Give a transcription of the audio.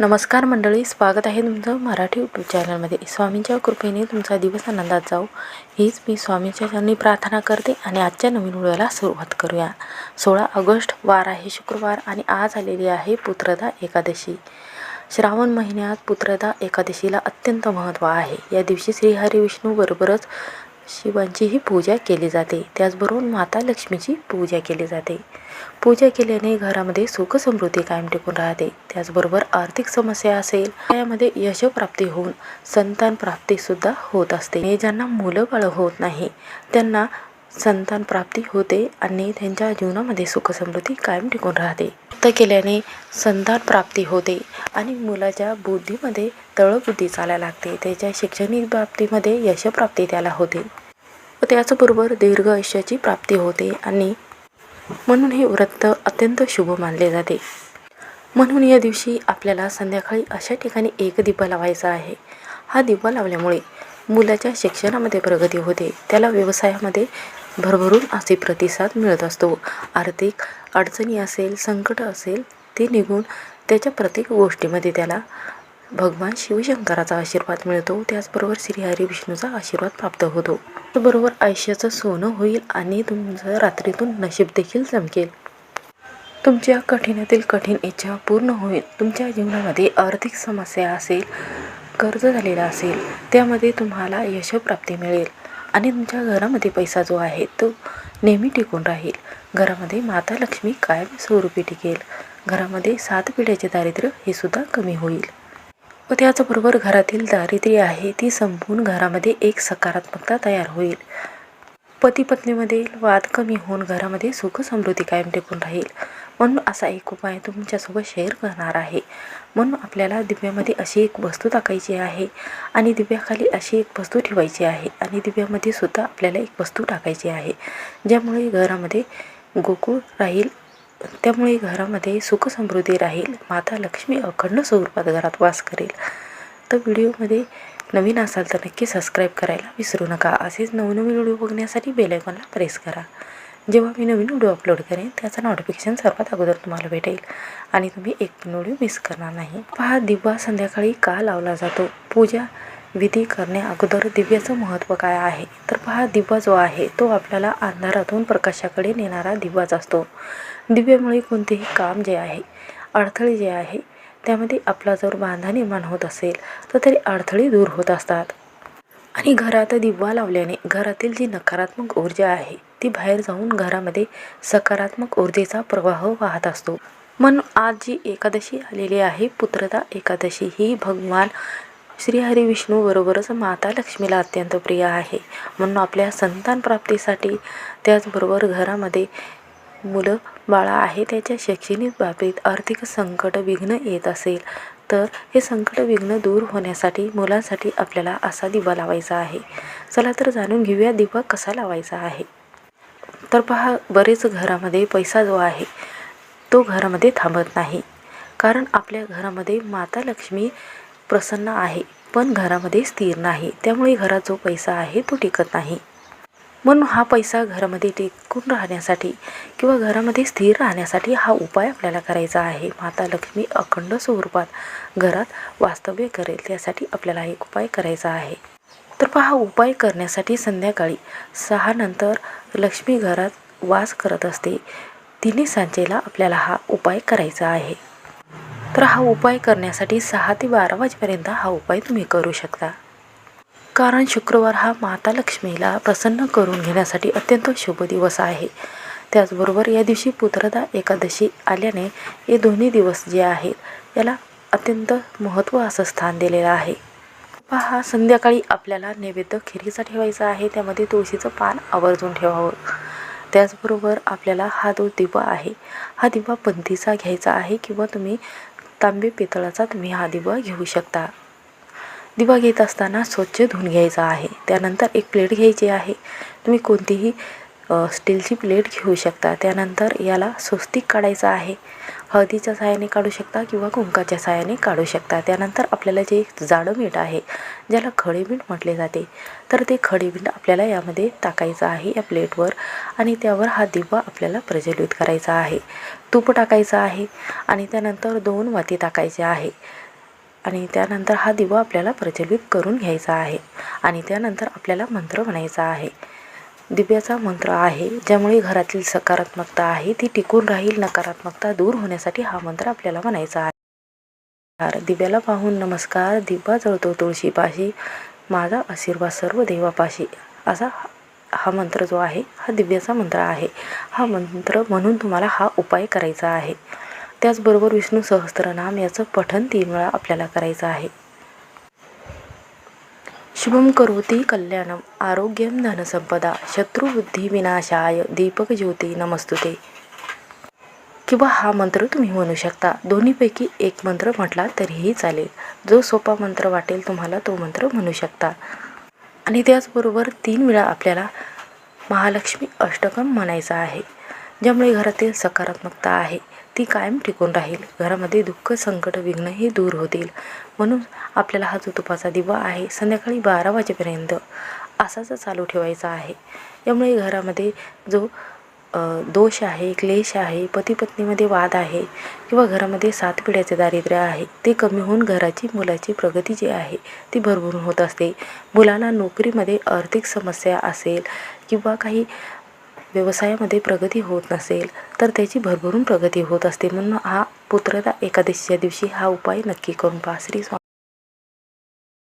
नमस्कार मंडळी स्वागत आहे तुमचं मराठी यूट्यूब चॅनलमध्ये स्वामींच्या कृपेने तुमचा दिवस आनंदात जाऊ हीच मी स्वामींच्या चरणी प्रार्थना करते आणि आजच्या नवीन व्हिडिओला सुरुवात करूया. सोळा ऑगस्ट वार आहे शुक्रवार आणि आज आलेली आहे पुत्रदा एकादशी. श्रावण महिन्यात पुत्रदा एकादशीला अत्यंत महत्त्व आहे. या दिवशी श्रीहरी विष्णूबरोबरच शिवांचीही पूजा केली जाते. त्याचबरोबर माता लक्ष्मीची पूजा केली जाते. पूजा केल्याने घरामध्ये सुख समृद्धी कायम टिकून राहते. त्याचबरोबर आर्थिक समस्या असेल त्यामध्ये यशप्राप्ती होऊन संतान प्राप्तीसुद्धा होत असते. ज्यांना मुलं बाळ होत नाही त्यांना संतान प्राप्ती होते आणि त्यांच्या जीवनामध्ये सुख समृद्धी कायम टिकून राहते. तर केल्याने संतान प्राप्ती होते आणि मुलाच्या बुद्धीमध्ये तळबुद्धी चालायला लागते. त्याच्या शैक्षणिक बाबतीमध्ये यशप्राप्ती त्याला होते. व त्याचबरोबर दीर्घ आयुष्याची प्राप्ती होते आणि म्हणून हे व्रत अत्यंत शुभ मानले जाते. म्हणून या दिवशी आपल्याला संध्याकाळी अशा ठिकाणी एक दिवा लावायचा आहे. हा दिवा लावल्यामुळे मुलाच्या शिक्षणामध्ये प्रगती होते. त्याला व्यवसायामध्ये भरभरून असे प्रतिसाद मिळत असतो. आर्थिक अडचणी असेल संकट असेल ते निघून त्याच्या प्रत्येक गोष्टीमध्ये त्याला भगवान शिवशंकराचा आशीर्वाद मिळतो. त्याचबरोबर श्रीहरी विष्णूचा आशीर्वाद प्राप्त होतो. बरोबर आयुष्याचं सोनं होईल आणि तुमचं रात्रीतून नशीब देखील चमकेल. तुमच्या कठीणातील कठीण इच्छा पूर्ण होईल. तुमच्या जीवनामध्ये आर्थिक समस्या असेल कर्ज झालेला असेल त्यामध्ये तुम्हाला यशप्राप्ती मिळेल. आणि तुमच्या घरामध्ये पैसा जो आहे तो नेहमी टिकून राहील. घरामध्ये माता लक्ष्मी कायम स्वरूपी टिकेल. घरामध्ये सात पिढ्याचे दारिद्र्य हे सुद्धा कमी होईल. व त्याचबरोबर घरातील दारिद्र्य आहे ती संपून घरामध्ये एक सकारात्मकता तयार होईल. पती पत्नीमध्ये वाद कमी होऊन घरामध्ये सुख समृद्धी कायम टिकून राहील. म्हणून असा एक उपाय तुमच्यासोबत शेअर करणार आहे. म्हणून आपल्याला दिव्यामध्ये अशी एक वस्तू टाकायची आहे आणि दिव्याखाली अशी एक वस्तू ठेवायची आहे आणि दिव्यामध्ये सुद्धा आपल्याला एक वस्तू टाकायची आहे. ज्यामुळे घरामध्ये गोकुळ राहील त्यामुळे घरामध्ये सुख समृद्धी राहील माता लक्ष्मी अखंड स्वरूपात घरात वास करेल. तर व्हिडिओमध्ये नवीन असाल तर नक्की सबस्क्राईब करायला विसरू नका. असेच नवनवीन व्हिडिओ बघण्यासाठी बेलायकॉनला प्रेस करा. जेव्हा मी नवीन व्हिडिओ अपलोड करेन त्याचं नोटिफिकेशन सर्वात अगोदर तुम्हाला भेटेल. आणि तुम्ही एक पण व्हिडिओ मिस करणार नाही. पहा दिवा संध्याकाळी का लावला जातो? पूजा विधी करण्या अगोदर दिव्याचं महत्त्व काय आहे? तर पहा दिवा जो आहे तो आपल्याला अंधारातून प्रकाशाकडे नेणारा दिवाच असतो. दिव्यामुळे कोणतेही काम जे आहे अडथळे जे आहे त्यामध्ये आपला जर बांधा निर्माण होत असेल तर तरी अडथळे दूर होत असतात. आणि घरात दिवा लावल्याने घरातील जी नकारात्मक ऊर्जा आहे ती बाहेर जाऊन घरामध्ये सकारात्मक ऊर्जेचा प्रवाह वाहत असतो. म्हणून आज जी एकादशी आलेली आहे पुत्रता एकादशी ही भगवान श्रीहरी विष्णू बरोबरच माता लक्ष्मीला अत्यंत प्रिय आहे. म्हणून आपल्या संतान प्राप्तीसाठी त्याचबरोबर घरामध्ये मुलं बाळा आहे त्याच्या शैक्षणिक बाबतीत आर्थिक संकट विघ्न येत असेल. तर हे संकट विघ्न दूर होण्यासाठी मुलांसाठी आपल्याला असा दिवा लावायचा आहे. चला तर जाणून घेऊया दिवा कसा लावायचा आहे. तर पहा बरेच घरामध्ये पैसा जो आहे तो घरामध्ये थांबत नाही. कारण आपल्या घरामध्ये माता लक्ष्मी प्रसन्न आहे पण घरामध्ये स्थिर नाही. त्यामुळे घरात जो पैसा आहे तो टिकत नाही. म्हणून हा पैसा घरामध्ये टिकून राहण्यासाठी किंवा घरामध्ये स्थिर राहण्यासाठी हा उपाय आपल्याला करायचा आहे. माता लक्ष्मी अखंड स्वरूपात घरात वास्तव्य करेल त्यासाठी आपल्याला एक उपाय करायचा आहे. तर पहा उपाय करण्यासाठी संध्याकाळी सहा नंतर लक्ष्मी घरात वास करत असते. तिन्ही सांजेला आपल्याला हा उपाय करायचा आहे. तर हा उपाय करण्यासाठी सहा ते बारा वाजेपर्यंत हा उपाय तुम्ही करू शकता. कारण शुक्रवार हा माता लक्ष्मीला प्रसन्न करून घेण्यासाठी अत्यंत शुभ दिवस आहे. त्याचबरोबर या दिवशी पुत्रदा एकादशी आल्याने हे दोन्ही दिवस जे आहेत याला अत्यंत महत्त्व असं स्थान दिलेलं आहे. हा संध्याकाळी आपल्याला नैवेद्य खिरीचा ठेवायचा आहे त्यामध्ये तुळशीचं पान आवर्जून ठेवावं. त्याचबरोबर आपल्याला हा जो दिवा आहे हा दिवा पंथीचा घ्यायचा आहे किंवा तुम्ही तांबे पितळाचा तुम्ही हा दिवा घेऊ शकता. दिवा घेत असताना स्वच्छ धुवून घ्यायचा आहे. त्यानंतर एक प्लेट घ्यायची आहे. तुम्ही कोणतीही स्टीलची प्लेट घेऊ शकता. त्यानंतर याला स्वस्तिक काढायचं आहे. हळदीच्या साहाय्याने काढू शकता किंवा कुंकाच्या साहाय्याने काढू शकता. त्यानंतर आपल्याला जे जाडं मीठ आहे ज्याला खडे मीठ म्हटले जाते तर ते खडे मीठ आपल्याला यामध्ये टाकायचं आहे या प्लेटवर आणि त्यावर हा दिवा आपल्याला प्रज्वलित करायचा आहे. तूप टाकायचं आहे आणि त्यानंतर दोन वाती टाकायचे आहे. आणि त्यानंतर हा दिवा आपल्याला प्रज्वलित करून घ्यायचा आहे. आणि त्यानंतर आपल्याला मंत्र म्हणायचा आहे. दिव्याचा मंत्र आहे ज्यामुळे घरातील सकारात्मकता आहे ती टिकून राहील नकारात्मकता दूर होण्यासाठी हा मंत्र आपल्याला म्हणायचा आहे. दिव्याला पाहून नमस्कार दिवा जळतो तुळशीपाशी माझा आशीर्वाद सर्व देवापाशी. असा हा मंत्र जो आहे हा दिव्याचा मंत्र आहे. हा मंत्र म्हणून तुम्हाला हा उपाय करायचा आहे. त्याचबरोबर विष्णू सहस्त्रनाम याचं पठन तीन वेळा आपल्याला करायचं आहे. शुभम करोती कल्याणम आरोग्यम धनसंपदा शत्रुबुद्धी विनाशाय दीपक ज्योती नमस्तुते. किंवा हा मंत्र तुम्ही म्हणू शकता. दोन्हीपैकी एक मंत्र म्हटला तरीही चालेल. जो सोपा मंत्र वाटेल तुम्हाला तो मंत्र म्हणू शकता. आणि त्याचबरोबर तीन वेळा आपल्याला महालक्ष्मी अष्टकम म्हणायचं आहे. ज्यामुळे घरातील सकारात्मकता आहे ती कायम टिकून राहील. घरामध्ये दुःख संकट विघ्न हे दूर होतील. म्हणून आपल्याला हा जो तुपाचा दिवा आहे. संध्याकाळी बारा वाजेपर्यंत असाच चालू ठेवायचा आहे. यामुळे घरामध्ये जो दोष आहे क्लेश आहे पती पत्नीमध्ये वाद आहे किंवा घरामध्ये सात पिढ्याचे दारिद्र्य आहे ते कमी होऊन घराची मुलाची प्रगती जी आहे ती भरभरून होत असते. मुलाला नोकरीमध्ये आर्थिक समस्या असेल किंवा काही व्यवसायामध्ये प्रगती होत नसेल तर त्याची भरभरून प्रगती होत असते म्हणून हा पुत्रदा एकादशीच्या दिवशी हा उपाय नक्की करून पहा. श्री स्वामी